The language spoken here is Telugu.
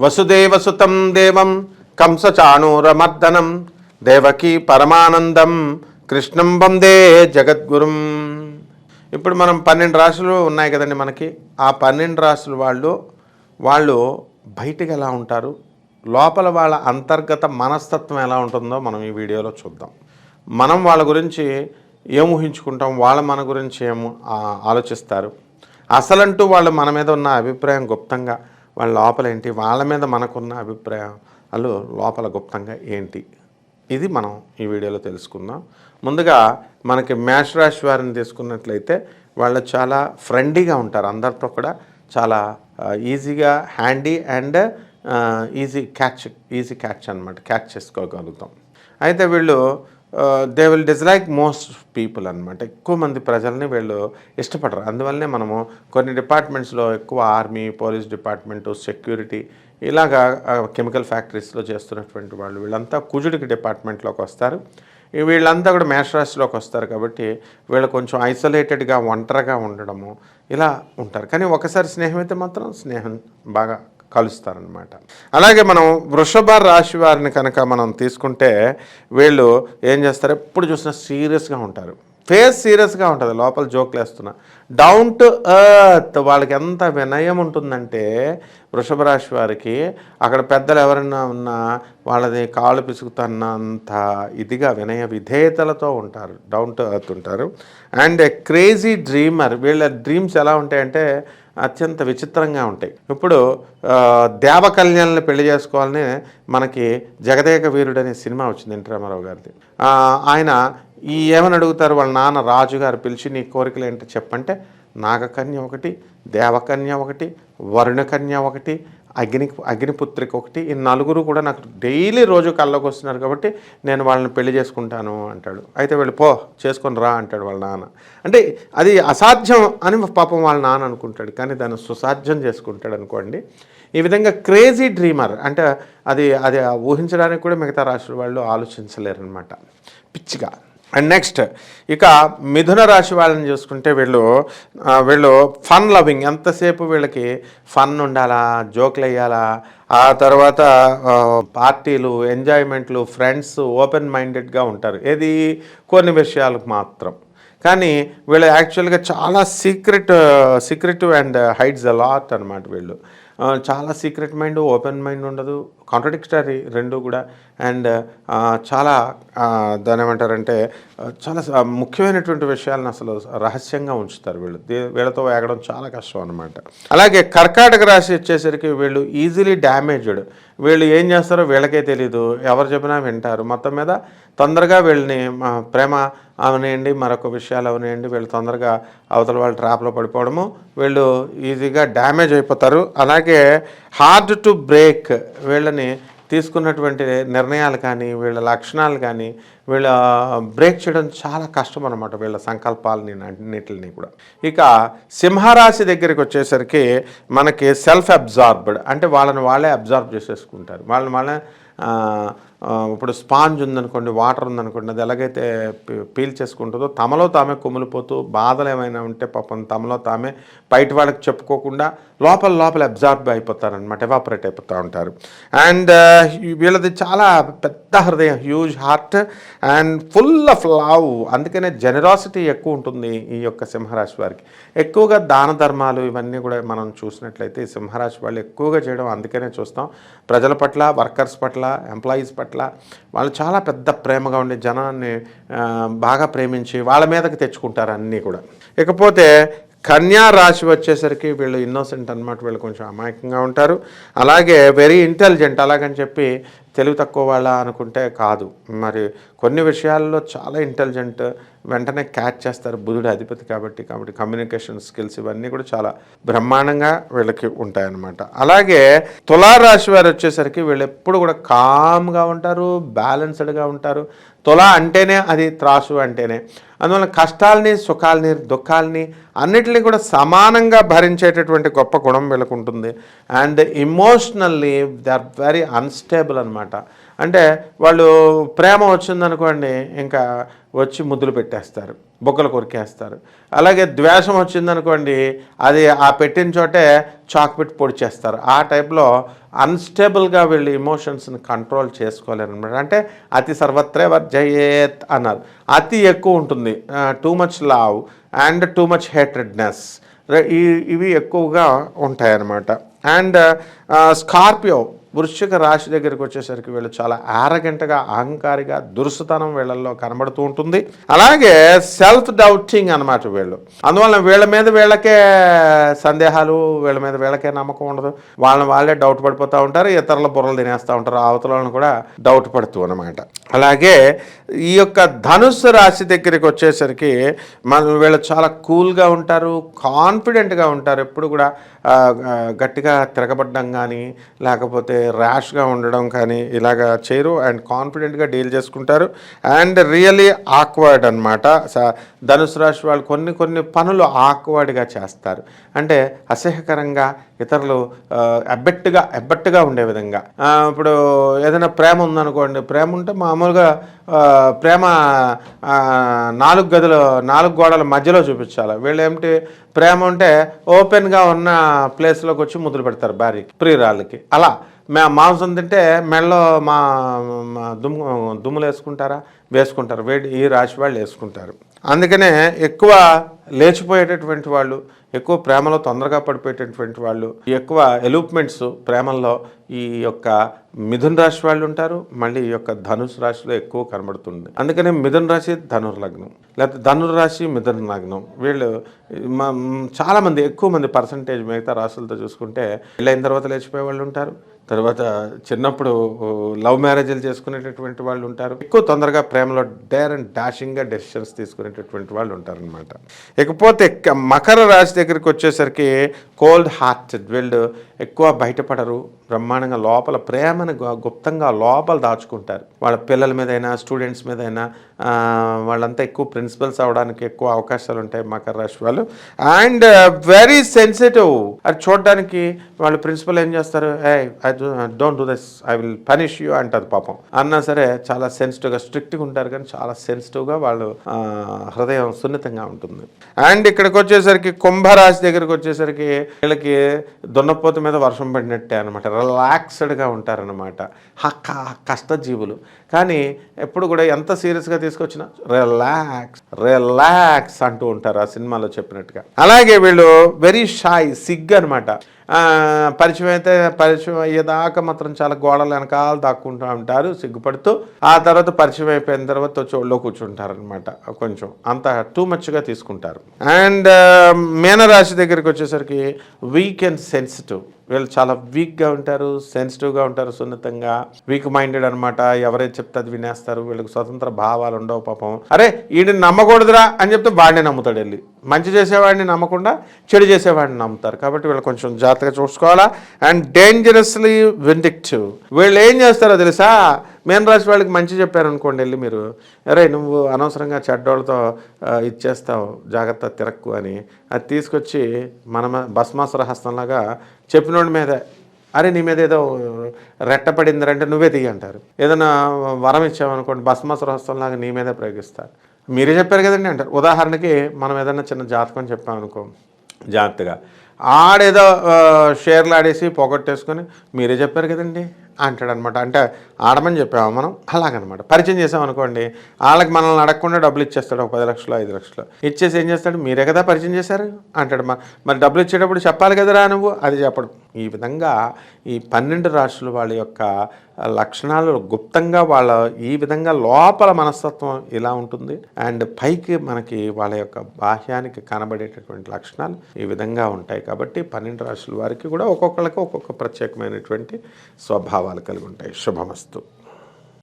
వసుదేవసుతం దేవం కంసచాణూరమర్దనం దేవకీ పరమానందం కృష్ణం వందే జగద్గురుం. ఇప్పుడు మనం పన్నెండు రాశులు ఉన్నాయి కదండి మనకి. ఆ పన్నెండు రాశుల వాళ్ళు వాళ్ళు బయటికి ఎలా ఉంటారు? లోపల వాళ్ళ అంతర్గత మనస్తత్వం ఎలా ఉంటుందో మనం ఈ వీడియోలో చూద్దాం. మనం వాళ్ళ గురించి ఏం ఊహించుకుంటాం? వాళ్ళ మన గురించి ఏం ఆలోచిస్తారు? అసలంటూ వాళ్ళు మన మీద ఉన్న అభిప్రాయం గుప్తంగా వాళ్ళ లోపల ఏంటి వాళ్ళ మీద మనకున్న అభిప్రాయాలు లోపల గుప్తంగా ఏంటి? ఇది మనం ఈ వీడియోలో తెలుసుకుందాం. ముందుగా మనకి మేష రాశి వారిని తీసుకున్నట్లయితే వాళ్ళు చాలా ఫ్రెండ్లీగా ఉంటారు. అందరితో కూడా చాలా ఈజీగా handy and easy catch easy catch అనమాట క్యాచ్ చేసుకోగలుగుతాం. అయితే వీళ్ళు they will dislike most people అనమాట ఎక్కువ మంది ప్రజల్ని వీళ్ళు ఇష్టపడరు. అందువల్లనే మనము కొన్ని డిపార్ట్మెంట్స్లో ఎక్కువ ఆర్మీ పోలీస్ డిపార్ట్మెంటు సెక్యూరిటీ ఇలాగా కెమికల్ ఫ్యాక్టరీస్లో చేస్తున్నటువంటి వాళ్ళు వీళ్ళంతా కుజుడికి డిపార్ట్మెంట్లోకి వస్తారు. వీళ్ళంతా కూడా మేషరాశిలోకి వస్తారు కాబట్టి వీళ్ళు కొంచెం ఐసోలేటెడ్గా ఒంటరిగా ఉండడము ఇలా ఉంటారు. కానీ ఒకసారి స్నేహం అయితే మాత్రం స్నేహం బాగా కలుస్తారనమాట అలాగే మనం వృషభ రాశి వారిని కనుక మనం తీసుకుంటే వీళ్ళు ఏం చేస్తారు? ఎప్పుడు చూసినా సీరియస్గా ఉంటారు. ఫేస్ సీరియస్గా ఉంటుంది. లోపల జోక్లు వేస్తున్నా. డౌన్ టు ఎర్త్ వాళ్ళకి ఎంత వినయం ఉంటుందంటే వృషభ రాశి వారికి అక్కడ పెద్దలు ఎవరన్నా ఉన్నా వాళ్ళది కాళ్ళు పిసుకుతున్నంత ఇదిగా వినయ విధేయతలతో ఉంటారు. డౌన్ టు ఎర్త్ ఉంటారు. అండ్ క్రేజీ డ్రీమర్ వీళ్ళ డ్రీమ్స్ ఎలా ఉంటాయంటే అత్యంత విచిత్రంగా ఉంటాయి. ఇప్పుడు దేవకల్యాణ్ని పెళ్ళి చేసుకోవాలని మనకి జగదేక వీరుడు అనే సినిమా వచ్చింది ఎన్టీ రామారావు గారిది. ఆయన ఈ ఏమని అడుగుతారు? వాళ్ళ నాన్న రాజుగారు పిలిచి నీ కోరికలు ఏంటో చెప్పంటే నాగకన్య ఒకటి దేవకన్య ఒకటి వరుణకన్య ఒకటి అగ్ని అగ్నిపుత్రిక ఒకటి. ఈ నలుగురు కూడా నాకు డైలీ రోజు కళ్ళకు వస్తున్నారు కాబట్టి నేను వాళ్ళని పెళ్ళి చేసుకుంటాను అంటాడు. అయితే వెళ్ళి పో చేసుకొని రా అంటాడు వాళ్ళ నాన్న. అంటే అది అసాధ్యం అని పాపం వాళ్ళ నాన్న అనుకుంటాడు. కానీ దాన్ని సుసాధ్యం చేసుకుంటాడు అనుకోండి. ఈ విధంగా క్రేజీ డ్రీమర్ అంటే అది అది ఊహించడానికి కూడా మిగతా రాష్ట్ర వాళ్ళు ఆలోచించలేరు అనమాట పిచ్చిగా. అండ్ నెక్స్ట్ ఇక మిథున రాశి వాళ్ళని చూసుకుంటే వీళ్ళు వీళ్ళు ఫన్ లవింగ్ ఎంతసేపు వీళ్ళకి ఫన్ ఉండాలా జోక్లు వేయాలా ఆ తర్వాత పార్టీలు ఎంజాయ్మెంట్లు ఫ్రెండ్స్ ఓపెన్ మైండెడ్గా ఉంటారు. ఏది? కొన్ని విషయాలకు మాత్రం. కానీ వీళ్ళు యాక్చువల్గా చాలా secret secretive and hides a lot అనమాట వీళ్ళు. చాలా సీక్రెట్ మైండ్ ఓపెన్ మైండ్ ఉండదు. కాంట్రడిక్టరీ రెండు కూడా. అండ్ చాలా దాని ఏమంటారంటే చాలా ముఖ్యమైనటువంటి విషయాలను అసలు రహస్యంగా ఉంచుతారు వీళ్ళు. వీళ్ళతో వేగడం చాలా కష్టం అనమాట అలాగే కర్కాటక రాశి వచ్చేసరికి వీళ్ళు ఈజీలీ డ్యామేజ్డ్. వీళ్ళు ఏం చేస్తారో వీళ్ళకే తెలియదు ఎవరు చెప్పినా వింటారు. మొత్తం మీద తొందరగా వీళ్ళని ప్రేమ అవనేయండి మరొక విషయాలు అవనేయండి వీళ్ళు తొందరగా అవతల వాళ్ళు ట్రాప్లో పడిపోవడము వీళ్ళు ఈజీగా డ్యామేజ్ అయిపోతారు. అలాగే హార్డ్ టు బ్రేక్ వీళ్ళని తీసుకున్నటువంటి నిర్ణయాలు కానీ వీళ్ళ లక్షణాలు కానీ వీళ్ళ బ్రేక్ చేయడం చాలా కష్టం అనమాట వీళ్ళ సంకల్పాలని అన్నిటిని కూడా. ఇక సింహరాశి దగ్గరికి వచ్చేసరికి మనకి సెల్ఫ్ అబ్జార్బ్డ్ అంటే వాళ్ళని వాళ్ళే అబ్జార్బ్ చేసేసుకుంటారు. వాళ్ళని వాళ్ళే ఇప్పుడు స్పాంజ్ ఉందనుకోండి వాటర్ ఉందనుకోండి అది ఎలాగైతే పీల్ చేసుకుంటుందో తమలో తామే కుమిలిపోతూ బాధలు ఏమైనా ఉంటే పాపం తమలో తామే బయట వాళ్ళకి చెప్పుకోకుండా లోపల లోపల అబ్జార్బ్ అయిపోతారనమాట ఎవాపరేట్ అయిపోతూ ఉంటారు. అండ్ uh, వీళ్ళది చాలా పెద్ద హృదయం huge heart and full of love అందుకనే జెనరాసిటీ ఎక్కువ ఉంటుంది ఈ యొక్క సింహరాశి వారికి. ఎక్కువగా దాన ధర్మాలు ఇవన్నీ కూడా మనం చూసినట్లయితే ఈ సింహరాశి వాళ్ళు ఎక్కువగా చేయడం అందుకనే చూస్తాం. ప్రజల పట్ల వర్కర్స్ పట్ల ఎంప్లాయీస్ పట్ల వాళ్ళు చాలా పెద్ద ప్రేమగా ఉండే జనాన్ని uh, బాగా ప్రేమించి వాళ్ళ మీదకి తెచ్చుకుంటారు అన్నీ కూడా. ఇకపోతే కన్యా రాశి వచ్చేసరికి వీళ్ళు ఇన్నోసెంట్ అన్నమాట. వీళ్ళు కొంచెం అమాయకంగా ఉంటారు. అలాగే వెరీ ఇంటెలిజెంట్ అలాగని చెప్పి తెలివి తక్కువ వాళ్ళ అనుకుంటే కాదు. మరి కొన్ని విషయాల్లో చాలా ఇంటెలిజెంట్ వెంటనే క్యాచ్ చేస్తారు బుధుడు అధిపతి కాబట్టి కాబట్టి కమ్యూనికేషన్ స్కిల్స్ ఇవన్నీ కూడా చాలా బ్రహ్మాండంగా వీళ్ళకి ఉంటాయన్నమాట. అలాగే తులారాశి వారు వచ్చేసరికి వీళ్ళు ఎప్పుడు కూడా కామ్గా ఉంటారు బ్యాలెన్స్డ్గా ఉంటారు. తులా అంటేనే అది త్రాసు అంటేనే. అందువల్ల కష్టాలని సుఖాలని దుఃఖాలని అన్నిటిని కూడా సమానంగా భరించేటటువంటి గొప్ప గుణం వీళ్ళకు ఉంటుంది. And emotionally they are very unstable అనమాట అంటే వాళ్ళు ప్రేమ వచ్చిందనుకోండి ఇంకా వచ్చి ముద్దులు పెట్టేస్తారు బొక్కలు కొరికేస్తారు. అలాగే ద్వేషం వచ్చిందనుకోండి అది ఆ పెట్టిన చోటే చాక్ పెట్టి పొడి చేస్తారు. ఆ టైప్లో అన్స్టేబుల్గా వీళ్ళు ఇమోషన్స్ని కంట్రోల్ చేసుకోలేరనమాట అంటే అతి సర్వత్రే వర్జయేత్ అన్నారు. అతి ఎక్కువ ఉంటుంది. Too much love and too much hatredness. ఇవి ఎక్కువగా ఉంటాయన్నమాట. అండ్ స్కార్పియో వృశ్చిక రాశి దగ్గరికి వచ్చేసరికి వీళ్ళు చాలా ఆరగంటగా అహంకారిగా దురుసుతనం వీళ్ళల్లో కనబడుతూ ఉంటుంది. అలాగే సెల్ఫ్ డౌటింగ్ అన్నమాట వీళ్ళు. అందువల్ల వీళ్ళ మీద వీళ్ళకే సందేహాలు వీళ్ళ మీద వీళ్ళకే నమ్మకం ఉండదు. వాళ్ళని వాళ్ళే డౌట్ పడిపోతూ ఉంటారు ఇతరుల బుర్రలు తినేస్తూ ఉంటారు. అవతలను కూడా డౌట్ పడుతూ అనమాట అలాగే ఈ యొక్క ధనుస్సు రాశి దగ్గరికి వచ్చేసరికి మన వీళ్ళు చాలా కూల్గా ఉంటారు కాన్ఫిడెంట్గా ఉంటారు. ఎప్పుడు కూడా గట్టిగా తిరగబడ్డం కానీ లేకపోతే ర్యాష్గా ఉండడం కానీ ఇలాగా చేయరు అండ్ కాన్ఫిడెంట్గా డీల్ చేసుకుంటారు. అండ్ రియలీ ఆక్వర్డ్ అనమాట ధనుసు రాశి వాళ్ళు కొన్ని కొన్ని పనులు ఆక్వర్డ్గా చేస్తారు. అంటే అసహ్యకరంగా ఇతరులు ఎబ్బెట్టుగా ఎబ్బెట్టుగా ఉండే విధంగా. ఇప్పుడు ఏదైనా ప్రేమ ఉందనుకోండి ప్రేమ ఉంటే మామూలుగా ప్రేమ నాలుగు గదులు నాలుగు గోడల మధ్యలో చూపించాలి. వీళ్ళు ఏమిటి ప్రేమ ఉంటే ఓపెన్గా ఉన్న ప్లేస్లోకి వచ్చి ముద్దులు పెడతారు భార్యకి ప్రియురాళ్ళకి. అలా. మా మాంసం తింటే మెడలో మా మా దుమ్ము దుమ్ములు వేసుకుంటారా? వేసుకుంటారు. వేడి ఈ రాశి వాళ్ళు వేసుకుంటారు. అందుకనే ఎక్కువ లేచిపోయేటటువంటి వాళ్ళు ఎక్కువ ప్రేమలో తొందరగా పడిపోయేటటువంటి వాళ్ళు ఎక్కువ ఎలూప్మెంట్స్ ప్రేమల్లో ఈ యొక్క మిథున్ రాశి వాళ్ళు ఉంటారు. మళ్ళీ ఈ యొక్క ధనుసు రాశిలో ఎక్కువ కనబడుతుంది. అందుకనే మిథున్ రాశి ధనుర్ లగ్నం. లేకపోతే ధనుర్ రాశి మిథున్ లగ్నం. వీళ్ళు చాలామంది ఎక్కువ మంది పర్సంటేజ్ మిగతా రాశులతో చూసుకుంటే పెళ్ళైన తర్వాత లేచిపోయే వాళ్ళు ఉంటారు. తర్వాత చిన్నప్పుడు లవ్ మ్యారేజ్లు చేసుకునేటటువంటి వాళ్ళు ఉంటారు. ఎక్కువ తొందరగా ప్రేమలో డేర్ అండ్ డాషింగ్గా డెసిషన్స్ తీసుకునేటటువంటి వాళ్ళు ఉంటారనమాట ఇకపోతే మకర రాశి దగ్గరికి వచ్చేసరికి కోల్డ్ హార్టెడ్ వీళ్ళు ఎక్కువ బయటపడరు. బ్రహ్మాండంగా లోపల ప్రేమను గుప్తంగా లోపల దాచుకుంటారు. వాళ్ళ పిల్లల మీదైనా స్టూడెంట్స్ మీదైనా అయినా వాళ్ళంతా ఎక్కువ ప్రిన్సిపల్స్ అవడానికి ఎక్కువ అవకాశాలు ఉంటాయి మకర రాశి వాళ్ళు. And very sensitive. అది చూడడానికి వాళ్ళు ప్రిన్సిపల్ ఏం చేస్తారు? Hey don't do this I will punish you అంటారు పాపం. అన్నా సరే చాలా సెన్సిటివ్గా స్ట్రిక్ట్గా ఉంటారు కానీ చాలా సెన్సిటివ్గా వాళ్ళు హృదయం సున్నితంగా ఉంటుంది. అండ్ ఇక్కడికి వచ్చేసరికి కుంభరాశి దగ్గరికి వచ్చేసరికి వీళ్ళకి దున్నపోత మీద వర్షం పడినట్టే అనమాట రిలాక్స్డ్గా ఉంటారనమాట హక్క కష్టజీవులు. కానీ ఎప్పుడు కూడా ఎంత సీరియస్గా తీసుకొచ్చినా రిలాక్స్ రిలాక్స్ అంటూ ఉంటారు ఆ సినిమాలో చెప్పినట్టుగా. అలాగే వీళ్ళు వెరీ షాయ్ సిగ్ అనమాట పరిచయం అయితే పరిచయం అయ్యేదాకా మాత్రం చాలా గోడలు వెనకాల దాక్కుంటూ ఉంటారు సిగ్గుపడుతూ. ఆ తర్వాత పరిచయం అయిపోయిన తర్వాత వచ్చి ఒళ్ళో కూర్చుంటారు అనమాట కొంచెం. అంత టూ మచ్గా తీసుకుంటారు. అండ్ మీనరాశి దగ్గరికి వచ్చేసరికి వీక్ అండ్ సెన్సిటివ్ వీళ్ళు చాలా వీక్గా ఉంటారు సెన్సిటివ్గా ఉంటారు సున్నితంగా. వీక్ మైండెడ్ అనమాట ఎవరైతే చెప్తే అది వినేస్తారు. వీళ్ళకి స్వతంత్ర భావాలు ఉండవు పాపం. అరే వీడిని నమ్మకూడదురా అని చెప్తే వాడిని నమ్ముతాడు వెళ్ళి. మంచి చేసేవాడిని నమ్మకుండా చెడు చేసేవాడిని నమ్ముతారు. కాబట్టి వీళ్ళు కొంచెం జాగ్రత్తగా చూసుకోవాలా. And dangerously vindictive. వీళ్ళు ఏం చేస్తారో తెలుసా? మేన్ రాశి వాళ్ళకి మంచి చెప్పారు అనుకోండి వెళ్ళి మీరు అరే నువ్వు అనవసరంగా చెడ్డోళ్ళతో ఇచ్చేస్తావు జాగ్రత్త తిరక్కు అని అది తీసుకొచ్చి మన భస్మాసుర హస్తంలాగా చెప్పినోడి మీద అరే నీ మీద ఏదో రెట్టపడిందిరంటే నువ్వే తీయంటారు ఏదైనా వరం ఇచ్చామనుకోండి భస్మాసుర హస్తంలాగా నీ మీదే ప్రయోగిస్తారు. మీరే చెప్పారు కదండి అంటారు. ఉదాహరణకి మనం ఏదైనా చిన్న జాతకం చెప్పామనుకో జాగ్రత్తగా. ఆడేదో షేర్లు ఆడేసి పోగొట్టేసుకొని మీరే చెప్పారు కదండి. అంటాడనమాట. అంటే ఆడమని చెప్పాము మనం అలాగనమాట. పరిచయం చేసామనుకోండి వాళ్ళకి మనల్ని అడగకుండా డబ్బులు ఇచ్చేస్తాడు ఒక పది లక్షలు ఐదు లక్షలు. ఇచ్చేసి ఏం చేస్తాడు? మీరే కదా పరిచయం చేశారు? అంటాడు మరి డబ్బులు ఇచ్చేటప్పుడు చెప్పాలి కదరా నువ్వు? అది చెప్పడం. ఈ విధంగా ఈ పన్నెండు రాష్ట్రాలు వాళ్ళ యొక్క లక్షణాలు గుప్తంగా వాళ్ళ ఈ విధంగా లోపల మనస్తత్వం ఇలా ఉంటుంది. అండ్ పైకి మనకి వాళ్ళ యొక్క బాహ్యానికి కనబడేటటువంటి లక్షణాలు ఈ విధంగా ఉంటాయి. కాబట్టి పన్నెండు రాశుల వారికి కూడా ఒక్కొక్కరికి ఒక్కొక్క ప్రత్యేకమైనటువంటి స్వభావం. స్వభావాలు కలిగి ఉంటాయి శుభమస్తు.